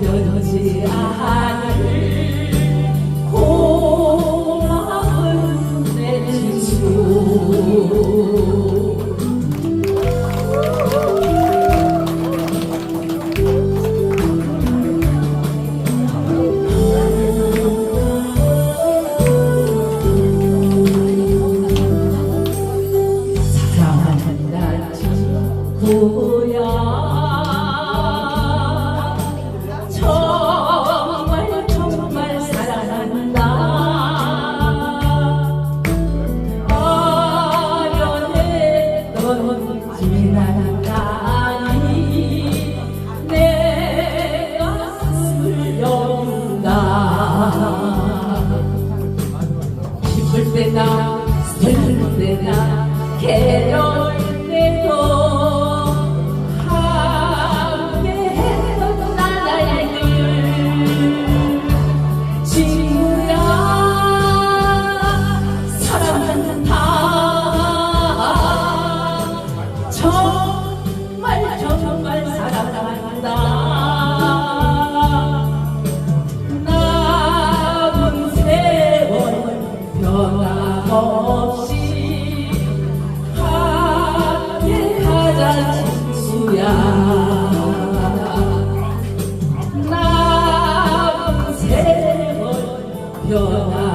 변하지 않을 고마운 내 친구. 사랑한다 now, strengthen now, care. 변화